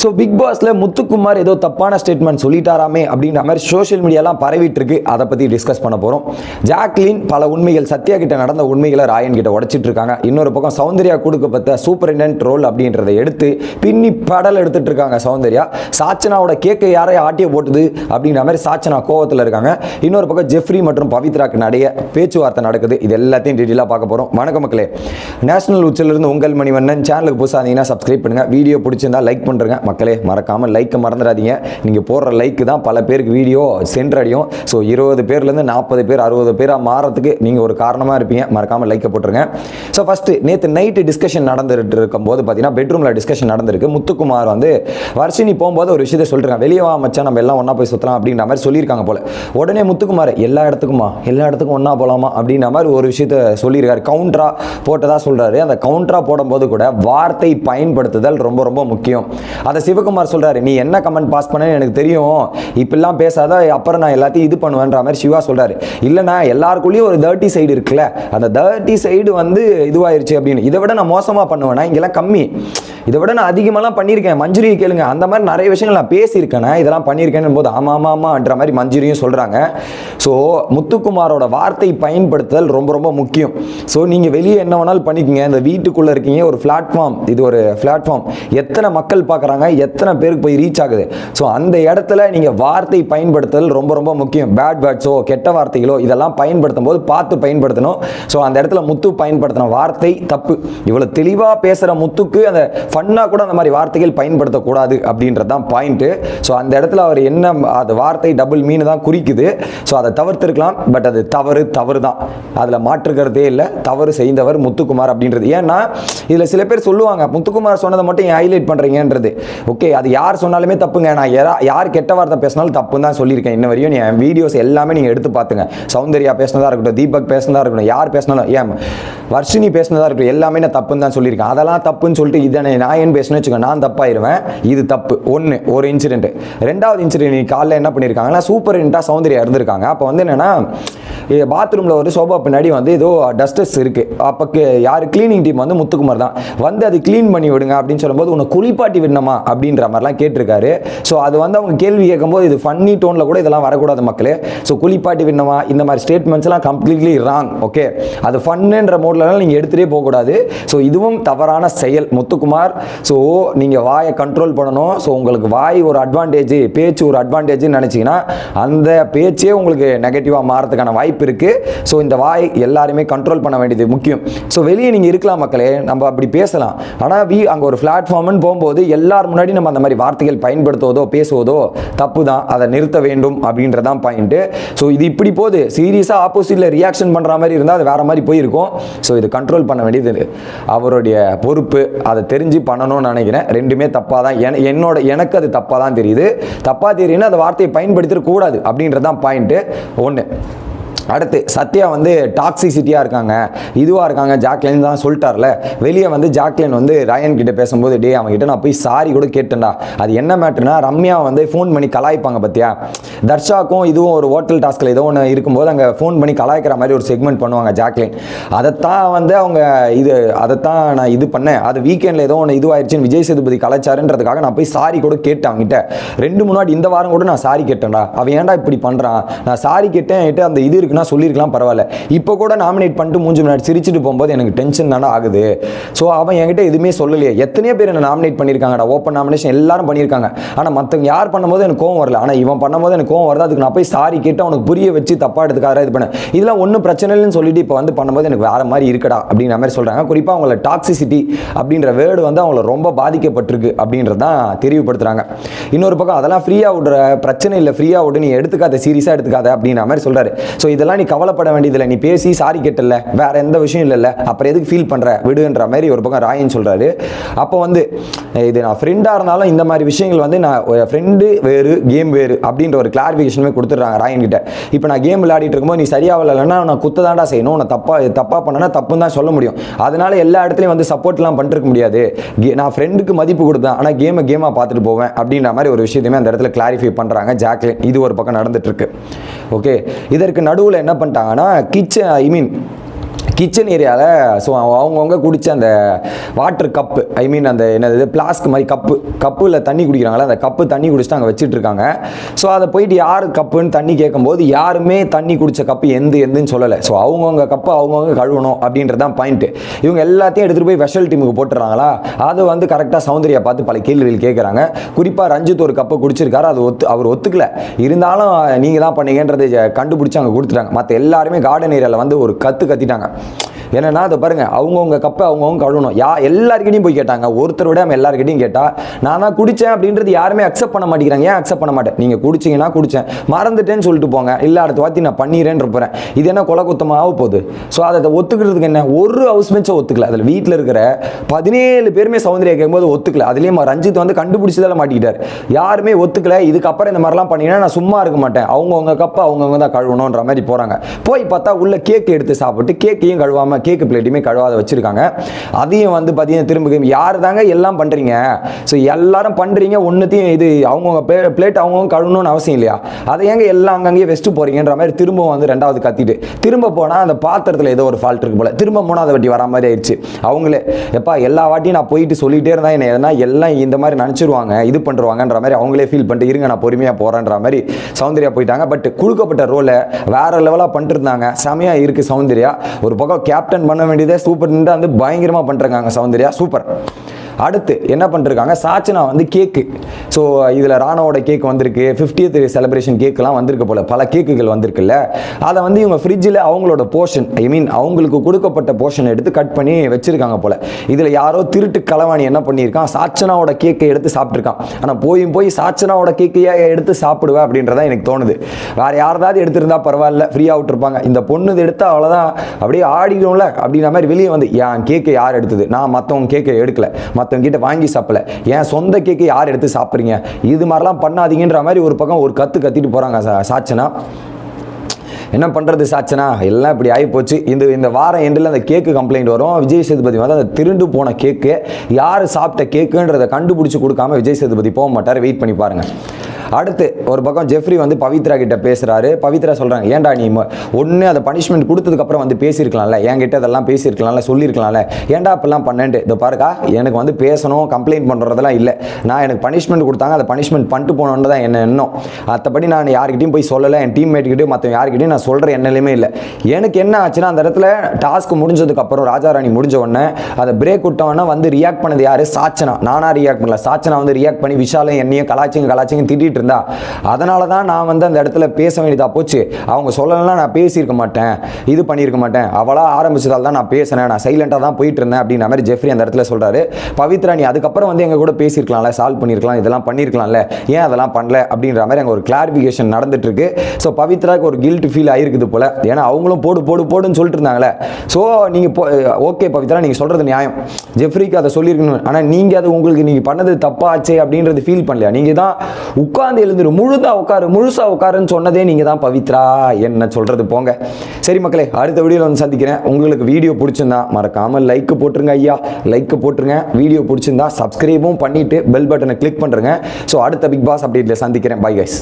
So big பாஸில் முத்துக்குமார் ஏதோ தப்பான ஸ்டேட்மெண்ட் சொல்லிட்டாராமே அப்படின்ற மாதிரி சோஷியல் மீடியாலாம் பரவிட்டு இருக்கு அதை பற்றி டிஸ்கஸ் பண்ண போகிறோம் ஜாக்லின் பல உண்மைகள் சத்யா கிட்ட நடந்த உண்மைகளை ராயன் கிட்ட உடைச்சிட்டு இருக்காங்க இன்னொரு பக்கம் சௌந்தர்யா கொடுக்கப்பட்ட சூப்பரிண்டென்ட் ரோல் அப்படின்றத எடுத்து பின்னி படல் எடுத்துட்டு இருக்காங்க சௌந்தர்யா. சாச்சனாவோட கேக்கை யாரையும் ஆட்டிய போட்டுது அப்படின்ற மாதிரி சாச்சனா கோவத்தில் இருக்காங்க. இன்னொரு பக்கம் ஜெஃப்ரி மற்றும் பவித்ராக்கு நடைய பேச்சுவார்த்தை நடக்குது. இது எல்லாத்தையும் டீட்டெயிலாக பார்க்க போகிறோம் வணக்கம் மக்களே. நேஷனல் உச்சிலிருந்து உங்கள் மணிவண்ணன். சேனலுக்கு புதுசாக இருந்தீங்கன்னா சப்ஸ்கிரைப் பண்ணுங்கள் வீடியோ பிடிச்சிருந்தா லைக் பண்ணுறேங்க மக்களே மறக்காமல் லைக்கை மறந்துடாதீங்க. நீங்கள் போடுற லைக்கு தான் பல பேருக்கு வீடியோ சென்றடையும் ஸோ இருபது பேர்லேருந்து நாற்பது பேர் அறுபது பேராக மாறத்துக்கு நீங்கள் ஒரு காரணமாக இருப்பீங்க. மறக்காமல் லைக்கை போட்டுருங்க. ஸோ ஃபஸ்ட்டு நேற்று நைட்டு டிஸ்கஷன் நடந்துட்டு இருக்கும்போது பார்த்தீங்கன்னா பெட்ரூமில் டிஸ்கஷன் நடந்திருக்கு. முத்துக்குமார் வந்து வர்ஷினி போகும்போது ஒரு விஷயத்தை சொல்லிருக்காங்க வெளியே வா மச்சான். நம்ம எல்லாம் ஒன்றா போய் சுற்றலாம் அப்படின்ற மாதிரி சொல்லியிருக்காங்க போல. உடனே முத்துக்குமார் எல்லா இடத்துக்குமா எல்லா இடத்துக்கும் ஒன்றா போகலாமா அப்படின்ற மாதிரி ஒரு விஷயத்த சொல்லியிருக்காரு. கவுண்டரா போட்டதாக சொல்கிறாரு அந்த கவுண்டரா போடும்போது கூட வார்த்தை பயன்படுத்துதல் ரொம்ப ரொம்ப முக்கியம். அதை சிவகுமார் சொல்கிறாரு நீ என்ன கமெண்ட் பாஸ் பண்ண எனக்கு தெரியும். இப்படிலாம் பேசாத அப்புறம் நான் எல்லாத்தையும் இது பண்ணுவேன்ற மாதிரி சிவா சொல்கிறாரு இல்லைண்ணா எல்லாருக்குள்ளேயும் ஒரு தேர்ட்டி சைடு இருக்குல்ல. அந்த தேர்ட்டி சைடு வந்து இதுவாயிருச்சு அப்படின்னு. இதை விட நான் மோசமாக பண்ணுவேன்னா இங்கெல்லாம் கம்மி. இதை விட நான் அதிகமாகலாம் பண்ணியிருக்கேன். மஞ்சுரியை கேளுங்க. அந்த மாதிரி நிறைய விஷயங்கள் நான் பேசியிருக்கேன். இதெல்லாம் பண்ணியிருக்கேன் போது ஆமாம் ஆமாம் ஆமான்ற மாதிரி மஞ்சுரியும் சொல்கிறாங்க ஸோ முத்துக்குமாரோட வார்த்தை பயன்படுத்துதல் ரொம்ப ரொம்ப முக்கியம். ஸோ நீங்கள் வெளியே என்ன வேணாலும் பண்ணிக்கங்க. இந்த வீட்டுக்குள்ளே இருக்கீங்க ஒரு பிளாட்ஃபார்ம் இது ஒரு பிளாட்ஃபார்ம் எத்தனை மக்கள் பார்க்குறாங்க எத்தனை பேருக்கு போய் ரீச் ஆகுது. ஸோ அந்த இடத்துல நீங்கள் வார்த்தை பயன்படுத்துதல் ரொம்ப ரொம்ப முக்கியம். பேட் வேர்ட்ஸோ கெட்ட வார்த்தைகளோ இதெல்லாம் பயன்படுத்தும் போது பார்த்து பயன்படுத்தணும். ஸோ அந்த இடத்துல முத்து பயன்படுத்தின வார்த்தை தப்பு. இவ்வளோ தெளிவாக பேசுகிற முத்துக்கு அந்த ஃபன்னாக கூட அந்த மாதிரி வார்த்தைகள் பயன்படுத்தக்கூடாது அப்படின்றது தான் பாயிண்ட்டு ஸோ அந்த இடத்துல அவர் என்ன அது வார்த்தை டபுள் மீன் தான் குறிக்குது. ஸோ அதை தவிர்த்துருக்கலாம் பட் அது தவறு தவறு தான் அதில் மாற்றுக்கிறதே இல்லை. தவறு செய்தவர் முத்துக்குமார் அப்படின்றது. ஏன்னா இதில் சில பேர் சொல்லுவாங்க முத்துக்குமார் சொன்னதை மட்டும் ஏன் ஹைலைட் பண்ணுறீங்கன்றது ஓகே அது யார் சொன்னாலுமே தப்புங்க. நான் யாரா- யார் கெட்ட வார்த்தை பேசினாலும் தப்புன்னு தான் சொல்லியிருக்கேன். இன்ன வரையும் என் வீடியோஸ் எல்லாமே நீங்கள் எடுத்து பார்த்துங்க சௌந்தர்யா பேசினதாக இருக்கட்டும் தீபக் பேசினதாக இருக்கட்டும் யார் பேசினாலும் ஏன் வர்ஷினி பேசினதாக இருக்கட்டும் எல்லாமே நான் தப்புன்னு தான் சொல்லியிருக்கேன். அதெல்லாம் தப்புன்னு சொல்லிட்டு இதனை நான் ஏன் பேசணும்னு வச்சுக்கோ நான் தப்பாயிருவேன். இது தப்பு. ஒன்று ஒரு இன்சிடென்ட் ரெண்டாவது இன்சிடென்ட் நீ காலைல என்ன பண்ணியிருக்காங்கன்னா சூப்பர் இன்ட்டாக சௌந்தர்யா இருந்திருக்காங்க. அப்போ வந்து என்னென்னா பாத்ரூமில் ஒரு சோபா பின்னாடி வந்து ஏதோ டஸ்டஸ் இருக்குது அப்போ யார் க்ளீனிங் டீம் வந்து முத்துக்குமார் தான். வந்து அது க்ளீன் பண்ணி விடுங்க அப்படின்னு சொல்லும்போது உன்னை குளிப்பாட்டி விடணுமா? அப்படின்ற மாதிரிலாம் கேட்டிருக்காரு. ஸோ அது வந்து அவங்க கேள்வி கேட்கும்போது இது ஃபன்னி டோனில் கூட இதெல்லாம் வரக்கூடாது மக்களே. ஸோ குளிப்பாட்டி விடணுமா? இந்த மாதிரி ஸ்டேட்மெண்ட்ஸ்லாம் கம்ப்ளீட்லி ராங் ஓகே அது ஃபன்னுன்ற மோட்லலாம் நீங்கள் எடுத்துகிட்டே போகக்கூடாது. ஸோ இதுவும் தவறான செயல். முத்துக்குமார் ஸோ நீங்கள் வாயை கண்ட்ரோல் பண்ணணும். ஸோ உங்களுக்கு வாய் ஒரு அட்வான்டேஜ் பேச்சு ஒரு அட்வான்டேஜ்னு நினச்சிங்கன்னா அந்த பேச்சே உங்களுக்கு நெகட்டிவாக மாறதுக்கான வாய்ப்பு இருக்குது ஸோ இந்த வாய் எல்லாருமே கண்ட்ரோல் பண்ண வேண்டியது முக்கியம். ஸோ வெளியே நீங்கள் இருக்கலாம் மக்களே நம்ம அப்படி பேசலாம். ஆனால் வி அங்கே ஒரு பிளாட்ஃபார்ம்னு போகும்போது எல்லார் முன்னாடி நம்ம அந்த மாதிரி வார்த்தைகள் பயன்படுத்துவதோ பேசுவதோ தப்பு தான் அதை நிறுத்த வேண்டும் அப்படின்றதான் பாயிண்ட்டு ஸோ இது இப்படி போகுது. சீரியஸாக ஆப்போசிட்டில் ரியாக்ஷன் பண்ணுற மாதிரி இருந்தால் அது வேறு மாதிரி போயிருக்கும். ஸோ இது கண்ட்ரோல் பண்ண வேண்டியது அவருடைய பொறுப்பு அதை தெரிஞ்சு பண்ணணும்னு நினைக்கிறேன். ரெண்டுமே தப்பாக தான். என என்னோட எனக்கு அது தப்பாக தான் தெரியுது. தப்பாக தெரியுதுன்னா அந்த வார்த்தையை பயன்படுத்திடக்கூடாது அப்படின்றது தான் பாயிண்ட்டு ஒன்று அடுத்து சத்யா வந்து டாக்ஸிசிட்டியாக இருக்காங்க இதுவாக இருக்காங்க ஜாக்லின் தான் சொல்லிட்டார்ல. வெளியே வந்து ஜாக்லின் வந்து ராயன் கிட்ட பேசும்போது டே அவங்ககிட்ட நான் போய் சாரி கூட கேட்டேன்டா. அது என்ன மேட்ருனா ரம்யா வந்து ஃபோன் பண்ணி கலாய்ப்பாங்க பார்த்தியா தர்ஷாக்கும் இதுவும் ஒரு ஹோட்டல் டாஸ்கில் ஏதோ ஒன்று இருக்கும்போது அங்கே ஃபோன் பண்ணி கலாய்க்கிற மாதிரி ஒரு செக்மெண்ட் பண்ணுவாங்க ஜாக்லின். அதைத்தான் வந்து அவங்க இது அதைத்தான் நான் இது பண்ணேன். அது வீக்கெண்டில் ஏதோ ஒன்று இதுவாயிருச்சுன்னு விஜய் சேதுபதி கலாச்சாரன்றதுக்காக நான் போய் சாரி கூட கேட்டேன் அவங்ககிட்ட ரெண்டு முன்னாடி இந்த வாரம் கூட நான் சாரி கேட்டேன்டா. அவன் ஏன்டா இப்படி பண்ணுறான் நான் சாரி கேட்டேன் என்கிட்ட அந்த இது இருக்குன்னா சொல்லியிருக்கலாம் பரவாயில்ல. இப்போ கூட நாமினேட் பண்ணிட்டு மூஞ்சி முன்னாடி சிரிச்சுட்டு போகும்போது எனக்கு டென்ஷன் தானே ஆகுது. ஸோ அவன் என்கிட்ட எதுவுமே சொல்லலையே. எத்தனையோ பேர் என்ன நாமினேட் பண்ணியிருக்காங்கடா. ஓப்பன் நாமினேஷன் எல்லாரும் பண்ணியிருக்காங்க. ஆனால் மற்றவங்க யார் பண்ணும்போது எனக்கு கோவம் வரல. ஆனால் இவன் பண்ணும்போது எனக்கு கோவம் வருது. அதுக்கு நான் போய் சாரி கேட்டு அவனுக்கு புரிய வச்சு தப்பா எடுத்துக்காத இது பண்ணேன். இதெல்லாம் ஒன்றும் பிரச்சனை இல்லைன்னு சொல்லிட்டு இப்போ வந்து பண்ணும்போது எனக்கு வேற மாதிரி இருக்கடா அப்படிங்கிற மாதிரி சொல்கிறாங்க குறிப்பாக அவங்கள டாக்ஸிசிட்டி அப்படின்ற வேர்டு வந்து அவங்கள ரொம்ப பாதிக்கப்பட்டிருக்கு அப்படின்றது தான் தெளிவுபடுத்துறாங்க. இன்னொரு பக்கம் அதெல்லாம் ஃப்ரீயாக விடுற பிரச்சனை இல்லை. ஃப்ரீயாக விடு நீ எடுத்துக்காத சீரியஸாக எடுத்துக்காத அப்படின்ற மாதிரி சொல்கிறாரு ஸோ இதெல்லாம் நீ கவலைப்பட வேண்டியதில்லை. நீ பேசி சாரி கேட்டல வேற எந்த விஷயம் இல்லைல்ல. அப்புறம் எதுக்கு ஃபீல் பண்ணுற விடுன்ற மாதிரி ஒரு பக்கம் ராயன் சொல்கிறாரு அப்போ வந்து இது நான் ஃப்ரெண்டாக இருந்தாலும் இந்த மாதிரி விஷயங்கள் வந்து நான் ஃப்ரெண்டு வேறு கேம் வேறு அப்படின்ற ஒரு கிளாரிஃபிகேஷனுமே கொடுத்துட்றாங்க ராயன் கிட்ட. இப்போ நான் கேம் விளையாடிட்டு இருக்கும்போது நீ சரியாக விளையாடலன்னா நான் குத்த தாண்டா செய்யணும். நான் தப்பாக தப்பாக பண்ணனா தப்புன்னு தான் சொல்ல முடியும். அதனால எல்லா இடத்துலையும் வந்து சப்போர்ட்லாம் பண்ணிருக்க முடியாது. நான் ஃப்ரெண்டுக்கு மதிப்பு கொடுத்தேன். ஆனால் கேமை கேமாக பார்த்துட்டு போவேன் அப்படின்ற மாதிரி ஒரு விஷயத்தையுமே அந்த இடத்துல கிளாரிஃபை பண்ணுறாங்க ஜாக்லின். இது ஒரு பக்கம் நடந்துட்டு இருக்கு. ஓகே இதற்கு நடுவில் என்ன பண்ணிட்டாங்கன்னா கிச்சன் ஐ மீன் கிச்சன் ஏரியாவில் ஸோ அவங்கவுங்க குடித்த அந்த வாட்டர் கப்பு ஐ மீன் அந்த என்னது பிளாஸ்க் மாதிரி கப்பு கப்பில் தண்ணி குடிக்கிறாங்களா அந்த கப்பு தண்ணி குடிச்சிட்டு அங்கே வச்சுட்டு இருக்காங்க ஸோ அதை போயிட்டு யார் கப்புன்னு தண்ணி கேட்கும்போது யாருமே தண்ணி குடித்த கப்பு எந்த எந்துன்னு சொல்லலை. ஸோ அவங்கவுங்க கப்பு அவங்கவுங்க கழுவணும் அப்படின்றது தான் பாயிண்ட்டு இவங்க எல்லாத்தையும் எடுத்துகிட்டு போய் ஸ்பெஷல் டீமுக்கு போட்டுறாங்களா? அது வந்து கரெக்டாக சௌந்தர்யா பார்த்து பல கேள்விகள் கேட்குறாங்க. குறிப்பாக ரஞ்சித் ஒரு கப்பை குடிச்சிருக்காரு அது ஒத்து அவர் ஒத்துக்கல. இருந்தாலும் நீங்கள் தான் பண்ணீங்கன்றதை கண்டுபிடிச்சி அங்கே கொடுத்துட்டாங்க. மற்ற எல்லாருமே கார்டன் ஏரியாவில் வந்து ஒரு கத்து கத்திட்டாங்க. என்னென்னா அதை பாருங்க அவங்கவுங்க கப்பை அவங்கவுங்க கழுவணும். யா எல்லாருக்கிட்டையும் போய் கேட்டாங்க. ஒருத்தர் விட எல்லாருக்கிட்டையும் கேட்டால் நான் தான் குடித்தேன் அப்படின்றது யாருமே அக்செப்ட் பண்ண மாட்டேங்கிறாங்க. ஏன் அக்செப்ட் பண்ண மாட்டேன்? நீங்கள் குடிச்சீங்கன்னா குடித்தேன் மறந்துட்டேன்னு சொல்லிட்டு போங்க. இல்லை அடுத்த வாத்தி நான் பண்ணிடுறேன்னு இருப்பேன். இது என்ன கொலை குத்தமாக ஆக போகுது? ஸோ அதை ஒத்துக்கிறதுக்கு என்ன? ஒரு ஹவுஸ் மேட்சும் ஒத்துக்கல. அதில் வீட்டில் இருக்கிற பதினேழு பேருமே சௌந்தர்யா கேட்கும்போது ஒத்துக்கல. அதுலேயும் ரஞ்சித் வந்து கண்டுபிடிச்சதால மாட்டிக்கிட்டார். யாருமே ஒத்துக்கல. இதுக்கப்புறம் இந்த மாதிரிலாம் பண்ணிங்கன்னா நான் சும்மா இருக்க மாட்டேன். அவங்கவுங்க கப்பை அவங்கவுங்க தான் கழுவணுன்ற மாதிரி போகிறாங்க போய் பார்த்தா உள்ள கேக் எடுத்து சாப்பிட்டு கேக்கையும் கழுவாமல் கழுவாம கேக்கு பிளேட்டையுமே கழுவாத வச்சுருக்காங்க. அதையும் வந்து பார்த்தீங்கன்னா திரும்ப யார் தாங்க எல்லாம் பண்ணுறீங்க ஸோ எல்லாரும் பண்ணுறீங்க ஒன்றுத்தையும் இது அவங்கவுங்க பிளேட் அவங்கவுங்க கழுவணும்னு அவசியம் இல்லையா? அதை ஏங்க எல்லாம் அங்கங்கேயே வெஸ்ட்டு போகிறீங்கன்ற மாதிரி திரும்பவும் வந்து ரெண்டாவது கத்திட்டு. திரும்ப போனால் அந்த பாத்திரத்தில் ஏதோ ஒரு ஃபால்ட் இருக்கு போல. திரும்ப மூணாவது வாட்டி வரா மாதிரி ஆயிடுச்சு. அவங்களே எப்பா எல்லா வாட்டியும் நான் போயிட்டு சொல்லிகிட்டே இருந்தால் என்ன? எதனா எல்லாம் இந்த மாதிரி நினச்சிருவாங்க இது பண்ணுறாங்கன்ற மாதிரி அவங்களே ஃபீல் பண்ணிட்டு இருங்க நான் பொறுமையாக போகிறேன்ற மாதிரி சௌந்தர்யா போயிட்டாங்க. பட் கொடுக்கப்பட்ட ரோலை வேறு லெவலாக பண்ணிட்டு இருந்தாங்க செமையாக இருக்குது சௌந்தர்யா. ஒரு பக்கம் கேப் கேப்டன் பண்ண வேண்டியதே சூப்பர் வந்து பயங்கரமாக பண்ணிருக்காங்க சௌந்தர்யா. சூப்பர் அடுத்து என்ன பண்ணிருக்காங்க? சாச்சனா வந்து கேக்கு. ஸோ இதில் ராணாவோட கேக் வந்திருக்கு. 50th செலிப்ரேஷன் கேக்கெலாம் வந்திருக்கு போல. பல கேக்குகள் வந்திருக்குல்ல. அதை வந்து இவங்க ஃப்ரிட்ஜில் அவங்களோட போர்ஷன் ஐ மீன் அவங்களுக்கு கொடுக்கப்பட்ட போர்ஷன் எடுத்து கட் பண்ணி வச்சிருக்காங்க போல். இதில் யாரோ திருட்டு களவாணி என்ன பண்ணியிருக்கான்? சாச்சனாவோட கேக்கை எடுத்து சாப்பிட்ருக்கான் ஆனால் போயும் போய் சாச்சனாவோட கேக்கையே எடுத்து சாப்பிடுவேன் அப்படின்றதான் எனக்கு தோணுது. வேறு யாராவது எடுத்திருந்தா பரவாயில்ல. ஃப்ரீயாக விட்டுருப்பாங்க. இந்த பொண்ணு இது அவ்வளோதான் அப்படியே ஆடிடும்ல அப்படின்ற மாதிரி வெளியே வந்து என் கேக்கை யார் எடுத்தது? நான் மற்றவங்க கேக்கை எடுக்கல. மற்றவங்க கிட்ட வாங்கி சாப்பிடல. என் சொந்த கேக்கை யார் எடுத்து சாப்பிட்றீங்க? இது மாதிரிலாம் பண்ணாதீங்கன்ற மாதிரி ஒரு பக்கம் ஒரு கற்று கத்திட்டு போகிறாங்க சா சாச்சனா. என்ன பண்ணுறது சாச்சனா? எல்லாம் இப்படி ஆகி போச்சு இந்த இந்த வாரம் எண்டில் அந்த கேக்கு கம்ப்ளைண்ட் வரும். விஜய் சேதுபதி வந்து அந்த திருண்டு போன கேக்கு யார் சாப்பிட்ட கேக்குன்றதை கண்டுபிடிச்சி கொடுக்காம விஜய் சேதுபதி போக மாட்டார். வெயிட் பண்ணி பாருங்கள் அடுத்து ஒரு பக்கம் ஜெஃப்ரி வந்து பவித்ரா கிட்ட பேசுறாரு. பவித்ரா சொல்றாங்க ஏன்டா நீ ஒன்று அதை பனிஷ்மெண்ட் கொடுத்ததுக்கு அப்புறம் வந்து பேசியிருக்கலாம்ல என்கிட்ட அதெல்லாம் பேசியிருக்கலாம்ல சொல்லியிருக்கலாம்ல. ஏன்டா அப்பெல்லாம் பண்ணேன்ட்டு? இதை பாருக்கா எனக்கு வந்து பேசணும் கம்ப்ளைண்ட் பண்ணுறதெல்லாம் இல்லை. நான் எனக்கு பனிஷ்மெண்ட் கொடுத்தாங்க அதை பனிஷ்மெண்ட் பண்ணிட்டு போகணுன்னு தான் என்ன எண்ணம். மற்றபடி நான் யார்கிட்டையும் போய் சொல்லலை என் டீம்மேட்கிட்டையும் மற்ற யார்கிட்டையும் நான் சொல்கிற எண்ணலையுமே இல்லை. எனக்கு என்ன ஆச்சுன்னா அந்த இடத்துல டாஸ்க் முடிஞ்சதுக்கு அப்புறம் ராஜாராணி முடிஞ்ச உடனே அதை பிரேக் விட்டவொடனே வந்து ரியாக்ட் பண்ணது யாரு? சாச்சனா. நானா ரியாக்ட் பண்ணல. சாச்சனா வந்து ரியாக்ட் பண்ணி விஷாலும் என்னையும் கலாச்சிங்க கலாச்சிங்க திட்டிட்டு இருந்தா. அதனால தான் நான் வந்து அந்த இடத்துல பேச வேண்டியதாக போச்சு. அவங்க சொல்லலாம் நான் பேசியிருக்க மாட்டேன். இது பண்ணியிருக்க மாட்டேன். அவளாக ஆரம்பிச்சதால் தான் நான் பேசினேன். நான் சைலண்டாக தான் போயிட்டு இருந்தேன் அப்படின்ற மாதிரி ஜெஃப்ரி அந்த இடத்துல சொல்கிறாரு பவித்ரா நீ அதுக்கப்புறம் வந்து எங்க கூட பேசியிருக்கலாம்ல சால்வ் பண்ணியிருக்கலாம் இதெல்லாம் பண்ணியிருக்கலாம்ல. ஏன் அதெல்லாம் பண்ணல அப்படின்ற மாதிரி அங்கே ஒரு கிளாரிஃபிகேஷன் நடந்துட்டு இருக்கு. ஸோ பவித்ராக்கு ஒரு கில்ட் ஃபீல் ஆயிருக்குது போல. ஏன்னா அவங்களும் போடு போடு போடுன்னு சொல்லிட்டு இருந்தாங்களே. ஸோ நீங்கள் ஓகே பவித்ரா நீங்கள் சொல்கிறது நியாயம். ஜெஃப்ரிக்கு அதை சொல்லியிருக்கணும். ஆனால் நீங்கள் அது உங்களுக்கு நீங்கள் பண்ணது தப்பாச்சே அப்படின்றது ஃபீல் பண்ணலையா? நீங்கள் தான் உட்காந்து எழுந்துரு முழுதா உட்காரு முழுசா உட்காருன்னு சொன்னதே நீங்கள் தான் பவித்ரா என்ன சொல்கிறது போங்க. சரி மக்களே அடுத்த வீடியோவில் வந்து சந்திக்கிறேன். உங்களுக்கு வீடியோ பிடிச்சிருந்தா மறக்காமல் லைக் போட்டுருங்க ஐயா. லைக் போட்டுருங்க. வீடியோ பிடிச்சிருந்தா சப்ஸ்கிரைபும் பண்ணிவிட்டு பெல் பட்டனை கிளிக் பண்ணுறேங்க ஸோ அடுத்த பிக் பாஸ் அப்டேட்டில் சந்திக்கிறேன். Bye guys